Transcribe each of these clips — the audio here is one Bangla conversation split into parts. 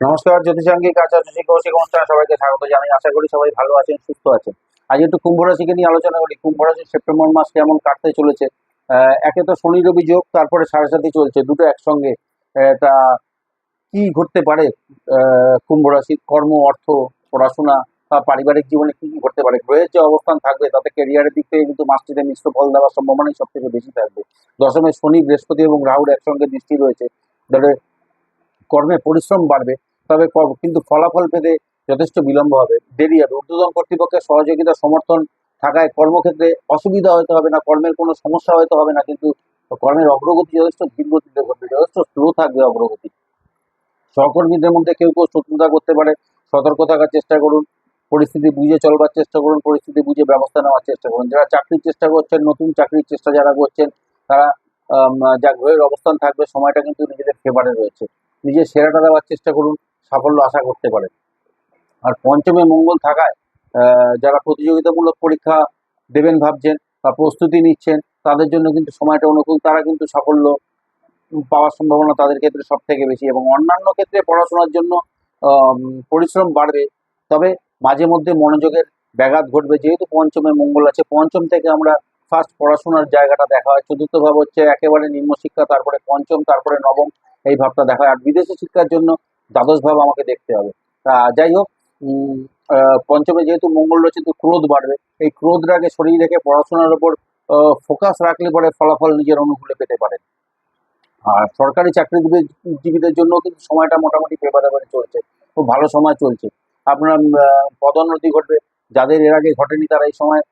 নমস্কার, জ্যোতিষাঙ্গিক, আচার্য কৌশিক অনুষ্ঠানে সবাইকে স্বাগত জানাই। আশা করি সবাই ভালো আছেন, সুস্থ আছেন। আজ একটু কুম্ভ রাশিকে নিয়ে আলোচনা করি। কুম্ভ রাশি সেপ্টেম্বর মাস কেমন কাটতে চলেছে? একে তো শনি, রবি যোগ, তারপরে সাড়ে সাথে চলছে। দুটো একসঙ্গে তা কি ঘটতে পারে? কুম্ভ রাশির কর্ম, অর্থ, পড়াশোনা বা পারিবারিক জীবনে কি কি ঘটতে পারে? গ্রহের যে অবস্থান থাকবে, তাতে ক্যারিয়ারের দিক থেকে কিন্তু মাসটিতে মিশ্র ফল দেওয়ার সম্ভাবনাই সব থেকে বেশি থাকবে। দশমে শনি, বৃহস্পতি এবং রাহুর একসঙ্গে দৃষ্টি রয়েছে। তাহলে কর্মে পরিশ্রম বাড়বে। তবে কিন্তু ফলাফল পেতে যথেষ্ট বিলম্ব হবে। দেরি হবে ঊর্ধ্বতন কর্তৃপক্ষের সহযোগিতা সমর্থন থাকায় কর্মক্ষেত্রে অসুবিধা হয়তো হবে না, কর্মের কোনো সমস্যা হয়তো হবে না, কিন্তু কর্মের অগ্রগতি যথেষ্ট ধীর গতিতে ঘটবে যথেষ্ট স্লো থাকবে অগ্রগতি। সহকর্মীদের মধ্যে কেউ কেউ শত্রুতা করতে পারে। সতর্ক থাকার চেষ্টা করুন, পরিস্থিতি বুঝে চলবার চেষ্টা করুন, পরিস্থিতি বুঝে ব্যবস্থা নেওয়ার চেষ্টা করুন। যারা চাকরির চেষ্টা করছেন, নতুন চাকরির চেষ্টা যারা করছেন, তারা যা গ্রহের অবস্থান থাকবে, সময়টা কিন্তু নিজেদের ফেভারে রয়েছে। নিজের সেরাটা দেওয়ার চেষ্টা করুন। সাফল্য আশা করতে পারেন আর পঞ্চমে মঙ্গল থাকায় যারা প্রতিযোগিতামূলক পরীক্ষা দেবেন ভাবছেন বা প্রস্তুতি নিচ্ছেন, তাদের জন্য কিন্তু সময়টা অনুকূল। তারা কিন্তু সাফল্য পাওয়ার সম্ভাবনা তাদের ক্ষেত্রে সব থেকে বেশি এবং অন্যান্য ক্ষেত্রে পড়াশোনার জন্য পরিশ্রম বাড়বে। তবে মাঝে মধ্যে মনোযোগের ব্যাঘাত ঘটবে। যেহেতু পঞ্চমে মঙ্গল আছে, পঞ্চম থেকে আমরা ফার্স্ট পড়াশোনার জায়গাটা দেখা হয়। চতুর্থ ভাব হচ্ছে একেবারে নিম্ন শিক্ষা, তারপরে পঞ্চম, তারপরে নবম, এই ভাবটা দেখা হয়। আর বিদেশি শিক্ষার জন্য দ্বাদশ ভাব আমাকে দেখতে হবে। তা যাই হোক পঞ্চমে যেহেতু মঙ্গল রয়েছে তো ক্রোধ বাড়বে। এই ক্রোধটাকে সরিয়ে রেখে পড়াশোনার উপর ফোকাস রাখলে পরে ফলাফল নিজের অনুকূলে পেতে পারেন। আর সরকারি চাকরিজীবীদের জন্য কিন্তু সময়টা মোটামুটি ফেভারেবল চলছে। খুব ভালো সময় চলছে। আপনার পদোন্নতি ঘটবে। যাদের এর আগে ঘটেনি তারা এই সময়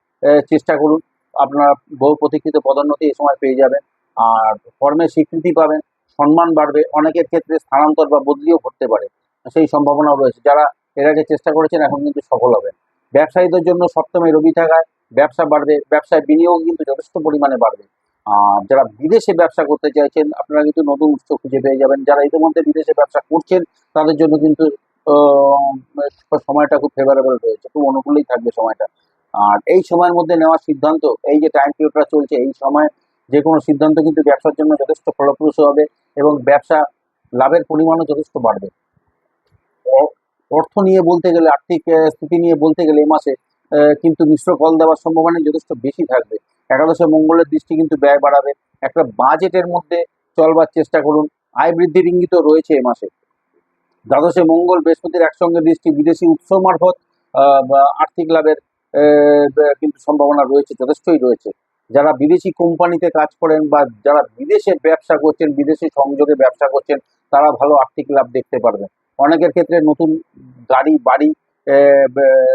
চেষ্টা করুন। আপনার বহু প্রতীক্ষিত পদোন্নতি এই সময় পেয়ে যাবেন। আর কর্মের স্বীকৃতি পাবেন। সম্মান বাড়বে, অনেকের ক্ষেত্রে স্থানান্তর বা বদলিও ঘটতে পারে। সেই সম্ভাবনাও রয়েছে। যারা এর আগে চেষ্টা করেছেন, এখন কিন্তু সফল হবেন। ব্যবসায়ীদের জন্য সপ্তমে রবি থাকায় ব্যবসা বাড়বে, ব্যবসায় বিনিয়োগ কিন্তু যথেষ্ট পরিমাণে বাড়বে। আর যারা বিদেশে ব্যবসা করতে চাইছেন, আপনারা কিন্তু নতুন উৎস খুঁজে পেয়ে যাবেন। যারা ইতিমধ্যে বিদেশে ব্যবসা করছেন, তাদের জন্য কিন্তু সময়টা খুব ফেভারেবল রয়েছে। খুব অনুকূলেই থাকবে সময়টা। আর এই সময়ের মধ্যে নেওয়া সিদ্ধান্ত, এই যে টাইম পিরিয়ডটা চলছে, এই সময় যে কোনো সিদ্ধান্ত কিন্তু ব্যবসার জন্য যথেষ্ট ফলপ্রসূ হবে এবং ব্যবসা লাভের পরিমাণও যথেষ্ট বাড়বে। অর্থ নিয়ে বলতে গেলে, আর্থিক স্থিতি নিয়ে বলতে গেলে এ মাসে কিন্তু মিশ্র ফল দেওয়ার সম্ভাবনা যথেষ্ট বেশি থাকবে। একাদশে মঙ্গলের দৃষ্টি কিন্তু ব্যয় বাড়াবে। একটা বাজেটের মধ্যে চলবার চেষ্টা করুন। আয় বৃদ্ধির ইঙ্গিতও রয়েছে এ মাসে। দ্বাদশে মঙ্গল বৃহস্পতির একসঙ্গে দৃষ্টি বিদেশি উৎস মারফত আর্থিক লাভের কিন্তু সম্ভাবনা রয়েছে, যথেষ্টই রয়েছে। যারা বিদেশি কোম্পানিতে কাজ করেন বা যারা বিদেশে ব্যবসা করছেন, বিদেশি সংযোগে ব্যবসা করছেন, তারা ভালো আর্থিক লাভ দেখতে পারবেন। অনেকের ক্ষেত্রে নতুন গাড়ি, বাড়ি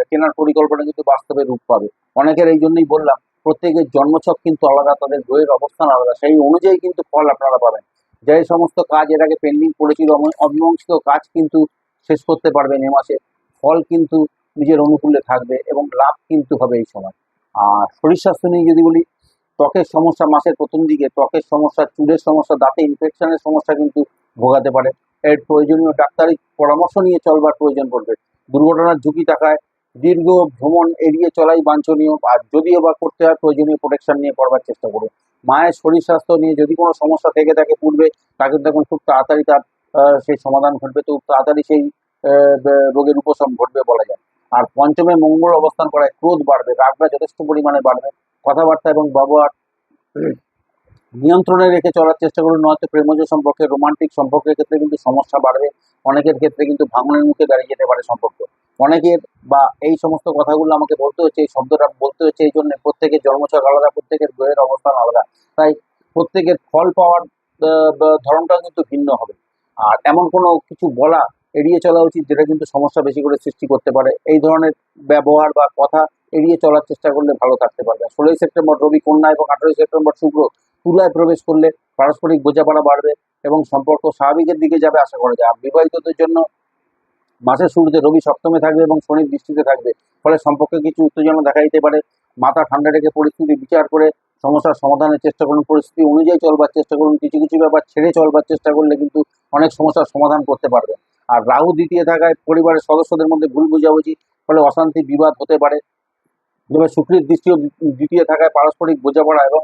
কেনার পরিকল্পনা কিন্তু বাস্তবে রূপ পাবে। অনেকের এই জন্যই বললাম, প্রত্যেকের জন্মছক কিন্তু আলাদা, তাদের গ্রহের অবস্থান আলাদা, সেই অনুযায়ী কিন্তু ফল আপনারা পাবেন। যে সমস্ত কাজ এর আগে পেন্ডিং পড়েছিল অমি- অমীমাংসিত কাজ কিন্তু শেষ করতে পারবেন এ মাসে। ফল কিন্তু নিজের অনুকূলে থাকবে এবং লাভ কিন্তু হবে এই সময়। আর শরীর স্বাস্থ্য নিয়ে যদি বলি ত্বকের সমস্যা মাসের প্রথম দিকে, ত্বকের সমস্যা, চুলের সমস্যা, দাঁতে ইনফেকশনের সমস্যা কিন্তু ভোগাতে পারে। এর প্রয়োজনীয় ডাক্তারি পরামর্শ নিয়ে চলবার প্রয়োজন পড়বে। দুর্ঘটনার ঝুঁকি থাকায় দীর্ঘ ভ্রমণ এড়িয়ে চলাই বাঞ্ছনীয়, আর যদিও বা করতে হয়, প্রয়োজনীয় প্রোটেকশন নিয়ে করবার চেষ্টা করুন। মায়ের শরীর স্বাস্থ্য নিয়ে যদি কোনো সমস্যা থেকে থাকে পূর্বে, তাকে তখন খুব তাড়াতাড়ি তার সেই সমাধান ঘটবে। তো তাড়াতাড়ি সেই রোগের উপশম ঘটবে বলা যায়। আর পঞ্চমে মঙ্গল অবস্থান করায় ক্রোধ বাড়বে, রাগটা যথেষ্ট পরিমাণে বাড়বে। কথাবার্তা এবং ব্যবহার নিয়ন্ত্রণে রেখে চলার চেষ্টা করুন। নয়তো প্রেমজ সম্পর্কে, রোমান্টিক সম্পর্কের ক্ষেত্রে কিন্তু সমস্যা বাড়বে। অনেকের ক্ষেত্রে কিন্তু ভাঙনের মুখে দাঁড়িয়ে যেতে পারে সম্পর্ক। অনেকের বা এই সমস্ত কথাগুলো আমাকে বলতে হচ্ছে, এই শব্দটা বলতে হচ্ছে, এই জন্য প্রত্যেকের জন্মছক আলাদা, প্রত্যেকের গ্রহের অবস্থান আলাদা। তাই প্রত্যেকের ফল পাওয়ার ধরনটাও কিন্তু ভিন্ন হবে। আর এমন কোনো কিছু বলা এড়িয়ে চলা উচিত, যেটা কিন্তু সমস্যা বেশি করে সৃষ্টি করতে পারে। এই ধরনের ব্যবহার বা কথা এড়িয়ে চলার চেষ্টা করলে ভালো থাকতে পারবে। ষোলোই সেপ্টেম্বর রবি, কন্যা এবং আঠারোই সেপ্টেম্বর শুক্র তুলায় প্রবেশ করলে পারস্পরিক বোঝাপড়া বাড়বে এবং সম্পর্ক স্বাভাবিকের দিকে যাবে আশা করা যায়। আর বিবাহিতদের জন্য মাসের শুরুতে রবি সপ্তমে থাকবে এবং শনির দৃষ্টিতে থাকবে। ফলে সম্পর্কে কিছু উত্তেজনা দেখা দিতে পারে। মাথা ঠান্ডা রেখে পরিস্থিতি বিচার করে সমস্যার সমাধানের চেষ্টা করুন। পরিস্থিতি অনুযায়ী চলবার চেষ্টা করুন। কিছু কিছু ব্যাপার ছেড়ে চলবার চেষ্টা করলে কিন্তু অনেক সমস্যার সমাধান করতে পারবে আর রাহু দ্বিতীয় থাকায় পরিবারের সদস্যদের মধ্যে ভুল বোঝাবুঝি, ফলে অশান্তি বিবাদ হতে পারে। তবে শুক্রের দৃষ্টিও দ্বিতীয় থাকায় পারস্পরিক বোঝাপড়া এবং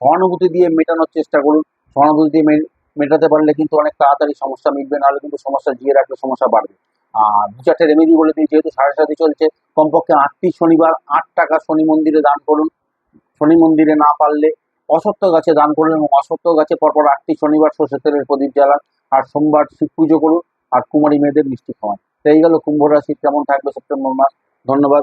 সহানুভূতি দিয়ে মেটানোর চেষ্টা করুন। সহানুভূতি দিয়ে মেটাতে পারলে কিন্তু অনেক তাড়াতাড়ি সমস্যা মিটবে, নাহলে কিন্তু সমস্যা জিয়ে রাখলে সমস্যা বাড়বে। আর দু চারটে রেমেডি বলে দিই, যেহেতু সাড়ে সাথে চলছে, কমপক্ষে আটটি শনিবার আট টাকা শনি মন্দিরে দান করুন। শনি মন্দিরে না পারলে অসত্য গাছে দান করুন এবং অসত্য গাছে পরপর আটটি শনিবার সর্ষের তেলের প্রদীপ জ্বালান। আর সোমবার শিব পুজো করুন। আর কুমারী মেয়েদের মিষ্টি খাওয়ান। এই গেল কুম্ভ রাশি কেমন থাকবে সেপ্টেম্বর মাস। ধন্যবাদ।